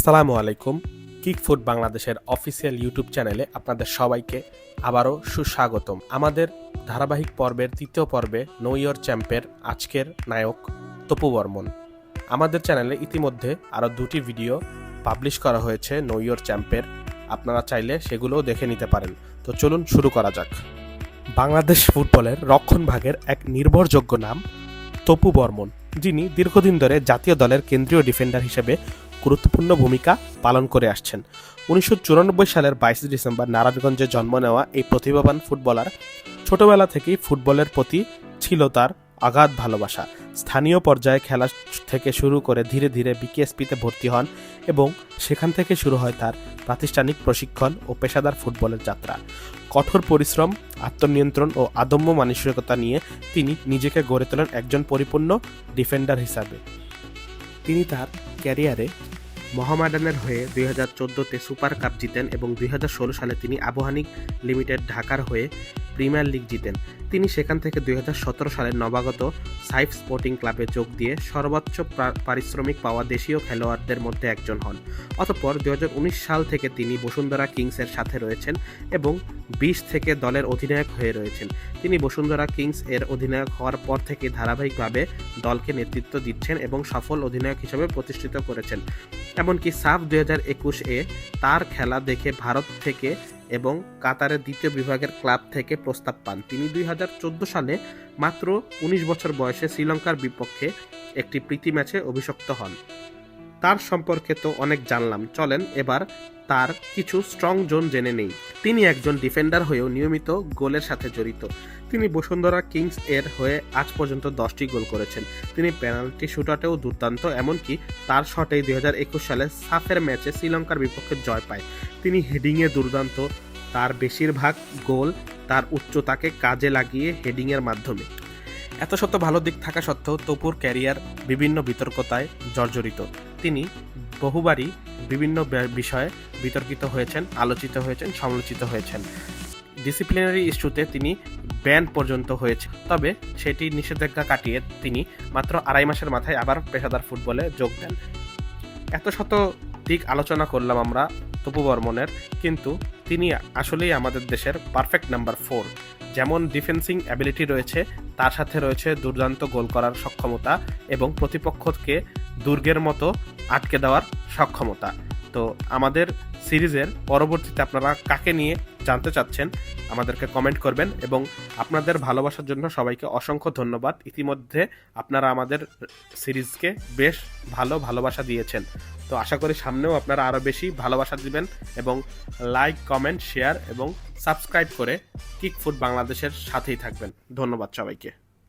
আসসালামু আলাইকুম। Kick food বাংলাদেশের অফিসিয়াল ইউটিউব চ্যানেলে আপনাদের সবাইকে আবারও সুস্বাগতম। আমাদের ধারাবাহিক পর্বের তৃতীয় পর্বে নো ইয়র চ্যাম্পের আজকের নায়ক তপু বর্মন। আমাদের চ্যানেলে ইতিমধ্যে আরও দুটি ভিডিও পাবলিশ করা হয়েছে নো ইয়র চ্যাম্পের। আপনারা চাইলে সেগুলোও দেখে নিতে পারেন। তো চলুন শুরু করা যাক। বাংলাদেশ ফুটবলের রক্ষণভাগের এক নির্ভরযোগ্য নাম তপু বর্মন, যিনি দীর্ঘদিন ধরে জাতীয় দলের কেন্দ্রীয় ডিফেন্ডার হিসেবে গুরুত্বপূর্ণ ভূমিকা পালন করে আসছেন। উনিশশো চুরানব্বই সালের বাইশে ডিসেম্বর নারায়ণগঞ্জে জন্ম নেওয়া এই প্রতিভাবান ফুটবলার ছোটবেলা থেকেই ফুটবলের প্রতি ছিল তার আঘাত ভালোবাসা। স্থানীয় পর্যায়ে খেলা থেকে শুরু করে ধীরে ধীরে বিকেএসপিতে ভর্তি হন এবং সেখান থেকে শুরু হয় তার প্রাতিষ্ঠানিক প্রশিক্ষণ ও পেশাদার ফুটবলের যাত্রা। কঠোর পরিশ্রম, আত্মনিয়ন্ত্রণ ও আদম্য মানসিকতা নিয়ে তিনি নিজেকে গড়ে তোলেন একজন পরিপূর্ণ ডিফেন্ডার হিসাবে। তিনি তার ক্যারিয়ারে মোহামেডানের হয়ে দুই হাজার চোদ্দোতে সুপার কাপ জিতেন এবং দুই হাজার ষোলো সালে তিনি আবহানিক লিমিটেড ঢাকার হয়ে প্রিমিয়ার লিগ জিতেন। তিনি সেখান থেকে দুই সালে নবাগত সাইফ স্পোর্টিং ক্লাবে যোগ দিয়ে সর্বোচ্চ পারিশ্রমিক পাওয়া দেশীয় খেলোয়াড়দের মধ্যে একজন হন। অতঃপর দুই সাল থেকে তিনি বসুন্ধরা কিংসের সাথে রয়েছেন এবং বিশ থেকে দলের অধিনায়ক হয়ে রয়েছেন। তিনি বসুন্ধরা কিংস এর অধিনায়ক হওয়ার পর থেকে ধারাবাহিকভাবে দলকে নেতৃত্ব দিচ্ছেন এবং সফল অধিনায়ক হিসেবে প্রতিষ্ঠিত করেছেন। এমনকি সাফ দুই হাজার একুশ এ তার খেলা দেখে ভারত থেকে এবং কাতারের দ্বিতীয় বিভাগের ক্লাব থেকে প্রস্তাব পান। তিনি দুই হাজার চোদ্দ সালে মাত্র উনিশ বছর বয়সে শ্রীলঙ্কার বিপক্ষে একটি প্রীতি ম্যাচে অভিষিক্ত হন। তার সম্পর্কে তো অনেক জানলাম। চলেন এবার তার কিছু স্ট্রং জোন জেনে নেই। তিনি একজন ডিফেন্ডার হয়েও নিয়মিত গোলের সাথে জড়িত। তিনি বসুন্ধরা কিংস এর হয়ে আজ পর্যন্ত দশটি গোল করেছেন। তিনি পেনাল্টি শুটাটেও দুর্দান্ত, এমনকি তার শটেই দুই হাজার একুশ সালে সাফের ম্যাচে শ্রীলঙ্কার বিপক্ষে জয় পায়। তিনি হেডিংয়ে দুর্দান্ত তার বেশিরভাগ গোল তার উচ্চতাকে কাজে লাগিয়ে হেডিংয়ের মাধ্যমে। এত শত ভালো দিক থাকা সত্ত্বেও তপুর ক্যারিয়ার বিভিন্ন বিতর্কতায় জর্জরিত। তিনি বহুবারই বিভিন্ন বিষয়ে বিতর্কিত হয়েছেন, আলোচিত হয়েছেন, সমালোচিত হয়েছেন। ডিসিপ্লিনারি ইস্যুতে তিনি ব্যান পর্যন্ত হয়েছে, তবে সেটি নিষেধাজ্ঞা কাটিয়ে তিনি মাত্র আড়াই মাসের মাথায় আবার পেশাদার ফুটবলে যোগ দেন। এত শত দিক আলোচনা করলাম আমরা তপু বর্মনের, কিন্তু তিনি আসলেই আমাদের দেশের পারফেক্ট নাম্বার ফোর যেমন ডিফেন্সিং অ্যাবিলিটি রয়েছে, তার সাথে রয়েছে দুর্দান্ত গোল করার সক্ষমতা এবং প্রতিপক্ষকে দুর্গের মতো আটকে দেওয়ার সক্ষমতা। তো আমাদের সিরিজের পরবর্তীতে আপনারা কাকে নিয়ে জানতে চাচ্ছেন, আমাদেরকে কমেন্ট করবেন এবং আপনাদের ভালোবাসার জন্য সবাইকে অসংখ্য ধন্যবাদ। ইতিমধ্যে আপনারা আমাদের সিরিজকে বেশ ভালো ভালোবাসা দিয়েছেন। তো আশা করি সামনেও আপনারা আরও বেশি ভালোবাসা দিবেন এবং লাইক কমেন্ট শেয়ার এবং সাবস্ক্রাইব করে কিক ফুড বাংলাদেশের সাথেই থাকবেন। ধন্যবাদ সবাইকে।